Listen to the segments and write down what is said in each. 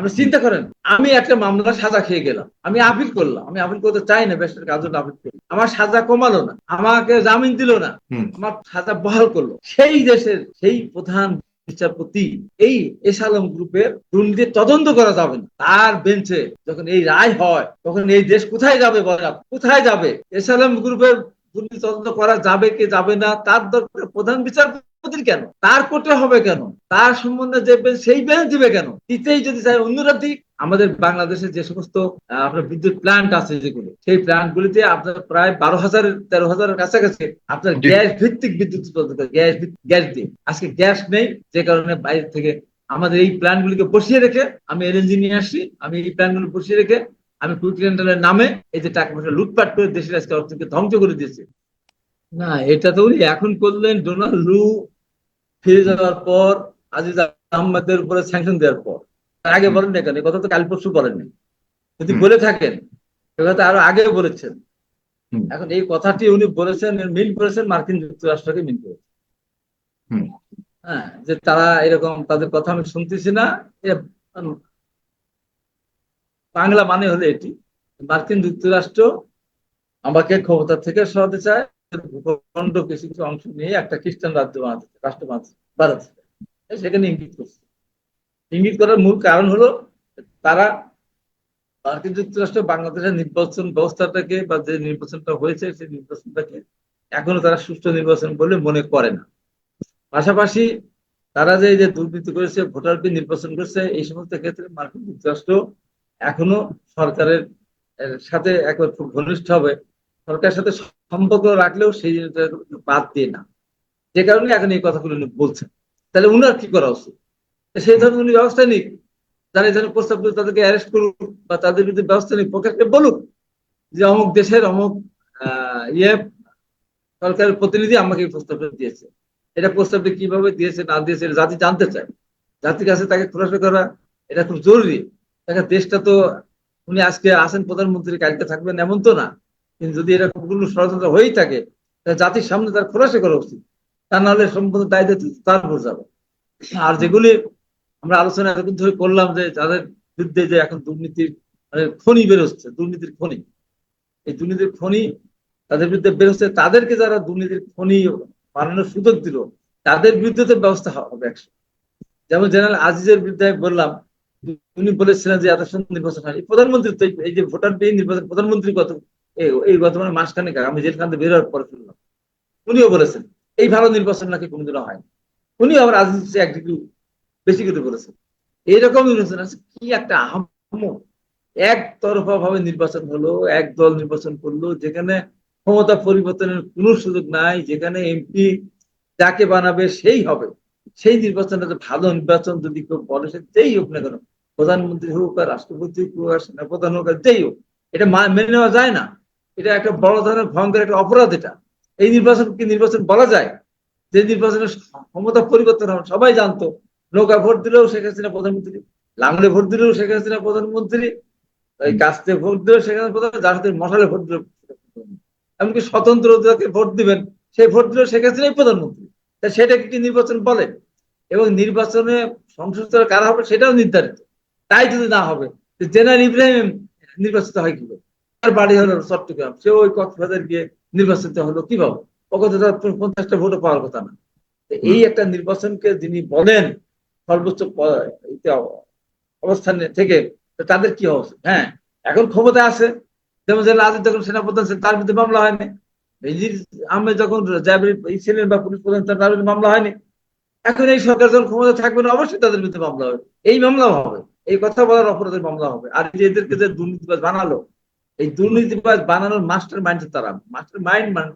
আপনি চিন্তা করেন আমি একটা মামলা সাজা খেয়ে গেলাম। আমি আপিল করলাম। আমি আপিল করতে চাই না বেশ কাজ আপিল করলাম আমার সাজা কমালো না আমাকে জামিন দিল না। আমার সাজা বহাল করল। সেই দেশের সেই প্রধান বিচারপতি এই এসালম গ্রুপের দুর্নীতি তদন্ত করা যাবে না। তার বেঞ্চে যখন এই রায় হয় তখন এই দেশ কোথায় যাবে বলা কোথায় যাবে? এসালম গ্রুপের দুর্নীতি তদন্ত করা যাবে কি যাবে না? তার দরকার প্রধান বিচারপতির কেন? তার কোর্টে হবে কেন? তার সম্বন্ধে যে সেই বেঞ্চ দিবে কেন? দিতেই যদি চাই অন্যরা দিক আমাদের বাংলাদেশে যে সমস্ত আপনার বিদ্যুৎ প্ল্যান্ট আছে যেগুলো সেই প্ল্যান্ট গুলিতে আপনার প্রায় বারো হাজার তেরো হাজারের কাছাকাছি আপনার গ্যাস ভিত্তিক বিদ্যুৎ উৎপাদন করে গ্যাস গ্যাস দিয়ে। আজকে গ্যাস নেই যে কারণে বাইরে থেকে আমাদের এই প্ল্যান্ট গুলিকে বসিয়ে রেখে আমি এলএনজি নিয়ে আসছি আমি এই প্ল্যান্টগুলো বসিয়ে রেখে আমি কুইক রেন্টালের নামে এই যে টাকা পয়সা লুটপাট করে দেশের আজকে অর্থনীতিকে ধ্বংস করে দিয়েছে। না এটা তো উনি এখন করলেন ডোনাল্ড লু ফিরে যাওয়ার পর আজিজ আহমদের উপরে স্যাংশন দেওয়ার পর তার আগে বলেন না কেন? এই কথা তো কাল পরশু বলেননি। যদি বলে থাকেন সে কথা আরও আগে বলেছেন। এখন এই কথাটি উনি বলেছেন মিল করেছেন মার্কিন যুক্তরাষ্ট্রকে মিল করেছেন। হ্যাঁ যে তারা এরকম তাদের কথা আমি শুনতেছি না। বাংলা মানে হলো এটি। মার্কিন যুক্তরাষ্ট্র আমাকে ক্ষমতা থেকে সরাতে চায়। ভূখণ্ড কিছু অংশ নিয়ে একটা খ্রিস্টান রাজ্য বানাতে রাষ্ট্র বানাতে বানাতে সেখানে ইঙ্গিত করছে। ইঙ্গিত করার মূল কারণ হলো তারা মার্কিন যুক্তরাষ্ট্র বাংলাদেশের নির্বাচন ব্যবস্থাটাকে বা যে নির্বাচনটা হয়েছে, সেই নির্বাচনটাকে এখনও তারা সুষ্ঠু নির্বাচন বলে মনে করে না। পাশাপাশি তারা যে যে দুর্নীতি করেছে, ভোটার বিল নির্বাচন করেছে, এই সমস্ত ক্ষেত্রে মার্কিন যুক্তরাষ্ট্র এখনও সরকারের সাথে একবার খুব ঘনিষ্ঠ হবে। সরকারের সাথে সম্পর্ক রাখলেও সেই জিনিসটা বাদ দিয়ে না। যে কারণে এখন এই কথাগুলো উনি বলছেন। তাহলে উনার কি করা উচিত? সেই ধরনের উনি ব্যবস্থা নিক। যারা এই প্রস্তাব করে তাদেরকে অ্যারেস্ট করুক বা তাদের বিরুদ্ধে ব্যবস্থা নিক প্রকাশকে বলুক যে অমুক দেশের অমুক ইয়ে সরকারের প্রতিনিধি আমাকে এই প্রস্তাবটা দিয়েছে। এটা প্রস্তাবটা কীভাবে দিয়েছে, না দিয়েছে জাতি জানতে চায়। জাতির কাছে তাকে খোলাসা করা, এটা খুব জরুরি। তাকে দেশটা তো, উনি আজকে আসেন প্রধানমন্ত্রী, কালকে থাকবেন, এমন তো না। কিন্তু যদি এরকম কোনো ষড়যন্ত্র হয়েই থাকে জাতির সামনে তার খোলাসা করা উচিত। তা নাহলে সম্পূর্ণ দায় দায়িত্ব তার উপর যাবে। আর যেগুলি আমরা আলোচনা এতক্ষণ ধরে করলাম যে যাদের বিরুদ্ধে যে এখন দুর্নীতির মানে খনি বেরোচ্ছে দুর্নীতির খনি। এই দুর্নীতির খনি তাদের বিরুদ্ধে বেরোচ্ছে তাদেরকে যারা দুর্নীতির খনি বানানোর সুযোগ দিল, তাদের বিরুদ্ধে তো ব্যবস্থা হবে একশো। যেমন জেনারেল আজিজের বিরুদ্ধে আমি বললাম, উনি বলেছিলেন যে এত সুন্দর নির্বাচন হয়। প্রধানমন্ত্রী তো এই যে ভোটার পেয়ে নির্বাচন, প্রধানমন্ত্রী কত? এই- গত মানে মাসখানেক আমি জেলখান থেকে বেরোয়ার পরে শুনলাম। উনিও বলেছেন, এই ভালো নির্বাচন নাকি কোনোদিনও হয়নি। উনি আবার আজিজ এক ডিগ্রি বেশি করে বলেছেন। এইরকম নির্বাচন আছে, কি একটা আহম একতরফা ভাবে নির্বাচন হলো, এক দল নির্বাচন করল, যেখানে ক্ষমতা পরিবর্তনের কোনো সুযোগ নাই, যেখানে এমপি যাকে বানাবে সেই হবে। সেই নির্বাচনটা ভালো নির্বাচন যদি কেউ বলে, সে যেই হোক না কেন, প্রধানমন্ত্রী হোক আর রাষ্ট্রপতি হোক আর সেনাপ্রধান হোক আর যেই হোক, এটা মেনে নেওয়া যায় না। এটা একটা বড় ধরনের ভয়ঙ্কর একটা অপরাধ এটা। এই নির্বাচন কি নির্বাচন বলা যায়। যে নির্বাচনের ক্ষমতা পরিবর্তন হবে, সবাই জানতো। নৌকা ভোট দিলেও শেখ হাসিনা প্রধানমন্ত্রী, লাঙলে ভোট দিলেও শেখ হাসিনা প্রধানমন্ত্রী, এই কাস্তে ভোট দিলেও শেখ হাসিনা প্রধান যার মশালে ভোট দিলেও এমনকি স্বতন্ত্র যাকে ভোট দিবেন, সেই ভোট দিলেও শেখ হাসিনাই প্রধানমন্ত্রী। তা সেটাকে কি নির্বাচন বলে? এবং নির্বাচনে সংসদ কারা হবে সেটাও নির্ধারিত। তাই যদি না হবে জেনারেল ইব্রাহিম নির্বাচিত হয় কি? তার বাড়ি হলো চট্টগ্রাম। সে ওই কক্সবাজার গিয়ে নির্বাচিত হলো কীভাবে? তো তার পঞ্চাশটা ভোটও পাওয়ার কথা না। এই একটা নির্বাচনকে যিনি বলেন সর্বোচ্চ অবস্থানে থেকে তাদের কি অবস্থা? হ্যাঁ এখন ক্ষমতা আছে। যেমন যে আজ যখন সেনাপ্রধান ছিলেন তার বিরুদ্ধে মামলা হয়নি। বেজির আহমেদ যখন জাবির ছিলেন বা পুলিশ প্রধান তার বিরুদ্ধে মামলা হয়নি। এখন এই সরকার যখন ক্ষমতা থাকবে না অবশ্যই তাদের বিরুদ্ধে মামলা হবে। এই মামলাও হবে। এই কথা বলার অপরাধের মামলা হবে। আর যে এদেরকে যে দুর্নীতিবাজ বানালো এই দুর্নীতিবাজ বানানোর মাস্টার মাইন্ড তারা মাস্টার মাইন্ড মানে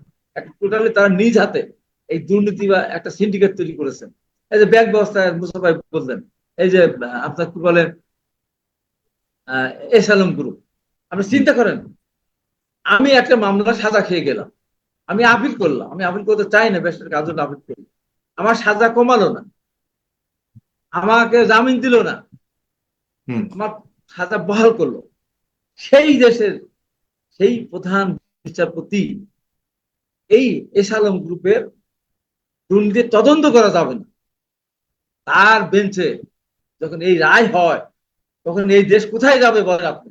টোটালি তারা নিজ হাতে এই দুর্নীতি বা একটা সিন্ডিকেট তৈরি করেছেন। এই যে ব্যাংক ব্যবস্থায় মুসাফাই বললেন এই যে আপনার কি বলেন আহ, এস আলম গ্রুপ আপনি চিন্তা করেন আমি একটা মামলা সাজা খেয়ে গেলাম আমি আপিল করলাম আমি আপিল করতে চাই না বেশ কাজ আপিল করি। আমার সাজা কমালো না আমাকে জামিন দিল না আমার সাজা বহাল করল। সেই দেশের সেই প্রধান বিচারপতি এই এসালম গ্রুপের দুর্নীতি তদন্ত করা যাবে না। তার বেঞ্চে যখন এই রায় হয়, তখন এই দেশ কোথায় যাবে বলেন আপনি?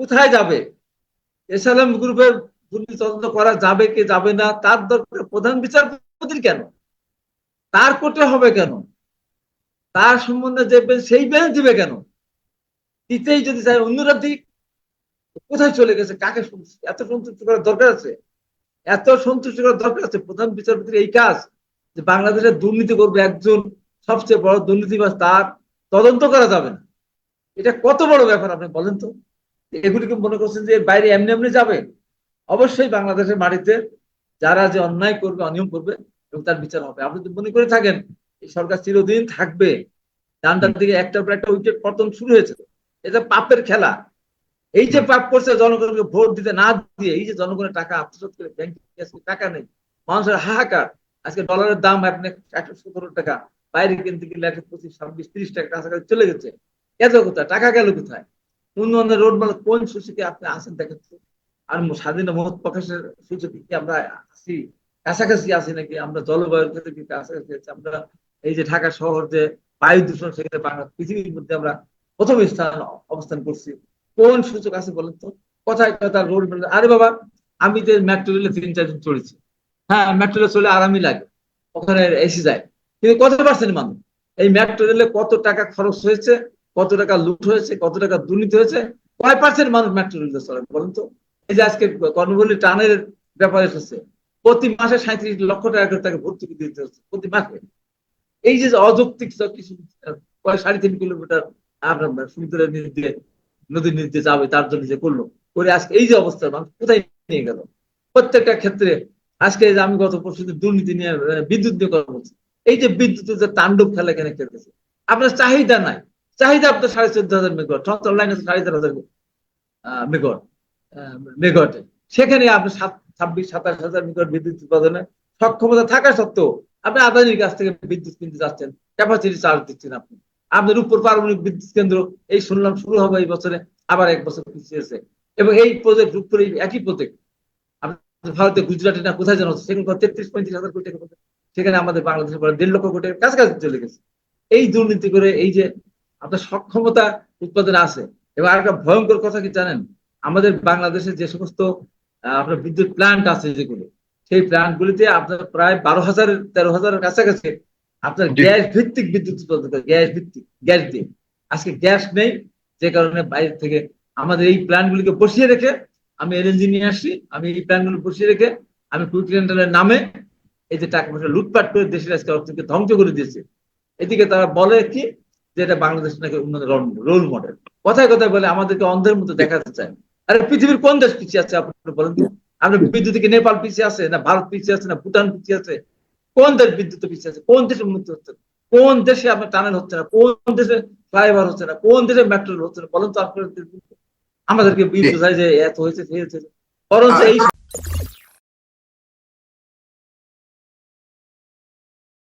কোথায় যাবে? এসএলএম গ্রুপের দুর্নীতি তদন্ত করা যাবে কি যাবে না? তার দরকার প্রধান বিচারপতির কেন? তার কোর্টে হবে কেন? তার সম্বন্ধে যে সেই বেঞ্চ দিবে কেন? দিতেই যদি চাই অন্যরা দিক কোথায় চলে গেছে? কাকে এত সন্তুষ্ট করার দরকার আছে? এত সন্তুষ্ট করার দরকার আছে? প্রধান বিচারপতির এই কাজ যে বাংলাদেশে দুর্নীতি করবে একজন সবচেয়ে বড় দুর্নীতিবাজ তার, তদন্ত করা যাবে না। এটা কত বড় ব্যাপার আপনি বলেন তো? এগুলিকে মনে করছেন যে এর বাইরে এমনি এমনি যাবে? অবশ্যই বাংলাদেশের মাটিতে যারা যে অন্যায় করবে, অনিয়ম করবে, এবং তার বিচার হবে। আপনি যদি মনে করে থাকেন, এই সরকার চিরদিন থাকবে। ডানটার দিকে একটার পর একটা উইকেট পতন শুরু হয়েছে। এটা পাপের খেলা। এই যে পাপ করছে, জনগণকে ভোট দিতে না দিয়ে এই যে জনগণের টাকা আত্মসাৎ করে ব্যাংকে টাকা নেই। মানুষের হাহাকার। আজকে ডলারের দাম আপনি একশো সতেরো টাকা, বাইরে কিনতে গেলে একশো পঁচিশ, ছাব্বিশ, তিরিশ টাকা কাছাকাছি চলে গেছে। গেল কোথায়? টাকা গেল কোথায়? উন্নয়নের রোড মানে কোন সূচকে আপনি আসেন দেখেন আর স্বাধীন মহৎ প্রকাশের সূচকে কি আমরা আসি কাছাকাছি আছি নাকি? আমরা জলবায়ুর ক্ষেত্রে কি কাছাকাছি আছি? আমরা এই যে ঢাকা শহর যে বায়ু দূষণ, সেখানে বাংলা পৃথিবীর মধ্যে আমরা প্রথম স্থান অবস্থান করছি। কোন সূচক আছে বলেন তো? কথায় কথা রোড আরে বাবা, আমি যে মেট্রো রেলে তিন চার দিন চড়েছি। হ্যাঁ মেট্রো রেলে চলে আরামই লাগে। ওখানে এসে যায়। কিন্তু কত পার্সেন্ট মানুষ? এই মেট্রো রেলে কত টাকা খরচ হয়েছে, কত টাকা লুট হয়েছে, কত টাকা দুর্নীতি হয়েছে, কয় পার্সেন্ট মানুষ মেট্রো রেলে চলে বলুন তো? এই যে আজকে কর্মবলী টানের ব্যাপার এসেছে। প্রতি মাসে সাঁত্রিশ লক্ষ টাকা করে তাকে ভর্তি করে দিতে হচ্ছে, প্রতি মাসে। এই যে অযৌক্তিক কিছু সাড়ে তিন কিলোমিটার, আপনার সমুদ্রের দিয়ে নদীর নিচ যাবে, তার জন্য যে করল। করে আজকে এই যে অবস্থা, মানুষ কোথায় নিয়ে গেল? প্রত্যেকটা ক্ষেত্রে আজকে যে আমি গত পরশু দুর্নীতি নিয়ে বিদ্যুৎ নিয়ে কথা বলছি। এই যে বিদ্যুতের যে তাণ্ডব খেলা এখানে খেলতেছে, আপনার চাহিদা নাই। চাহিদা আপনার সাড়ে চোদ্দ হাজার মেগাওয়াট সন্তর লাইন আছে সাড়ে চার হাজার মেগাওয়াট মেগাওয়াটে। সেখানে আপনি সাত, ছাব্বিশ, সাতাশ হাজার মেগাওয়াট বিদ্যুৎ উৎপাদনে সক্ষমতা থাকা সত্ত্বেও আপনি আদানির কাছ থেকে বিদ্যুৎ কিনতে যাচ্ছেন ক্যাপাসিটি চার্জ দিচ্ছেন আপনি। আপনার উপর পারমাণবিক বিদ্যুৎ কেন্দ্র এই শুনলাম শুরু হবে এই বছরে আবার এক বছর পিছিয়েছে এবং এই প্রজেক্ট উপরে একই প্রজেক্ট ভারতে গুজরাটে না কোথায় হচ্ছে, সেখানে তেত্রিশ পঁয়ত্রিশ হাজার কোটি টাকা সেখানে আমাদের বাংলাদেশের পরে দেড় লক্ষ কোটি কাছাকাছি চলে গেছে। এই দুর্নীতি করে এই যে আপনার সক্ষমতা উৎপাদন আছে এবং আর একটা ভয়ঙ্কর কথা কি জানেন? আমাদের বাংলাদেশে যে সমস্ত আপনার বিদ্যুৎ প্ল্যান্ট আছে যেগুলো সেই প্ল্যান্ট গুলিতে আপনার প্রায় বারো হাজার তেরো হাজারের কাছাকাছি আপনার গ্যাস ভিত্তিক বিদ্যুৎ উৎপাদন করে গ্যাস ভিত্তিক গ্যাস দিয়ে। আজকে গ্যাস নেই যে কারণে বাইরে থেকে আমাদের এই প্ল্যান্ট গুলিকে বসিয়ে রেখে আমি এলএনজি নিয়ে আসছি আমি এই প্ল্যান্টগুলো বসিয়ে রেখে আমি কুইক রেন্টালের নামে এই যে টাকা পয়সা লুটপাট করে দেশের আজকে অর্থনীতিকে ধ্বংস করে দিয়েছে। এদিকে তারা বলে কি যে এটা বাংলাদেশ নাকি উন্নত রোল মডেল। কথায় কথায় বলে আমাদেরকে অন্ধের মতো দেখাতে চায়। আরে পৃথিবীর কোন দেশ পিছিয়ে আছে আপনি বলেন আপনার বিদ্যুৎ কি নেপাল পিছিয়ে আছে না ভারত পিছিয়ে আছে না ভুটান পিছিয়ে আছে কোন দেশ বিদ্যুৎ পিছিয়ে আছে? কোন দেশে উন্নতি হচ্ছে? কোন দেশে আপনার টানেল হচ্ছে না? কোন দেশে ফ্লাইওভার হচ্ছে না? কোন দেশে মেট্রো হচ্ছে না? বলেন তো আপনার আমাদেরকে বিদ্যুৎ যে এত হয়েছে সে হয়েছে। বরঞ্চ এই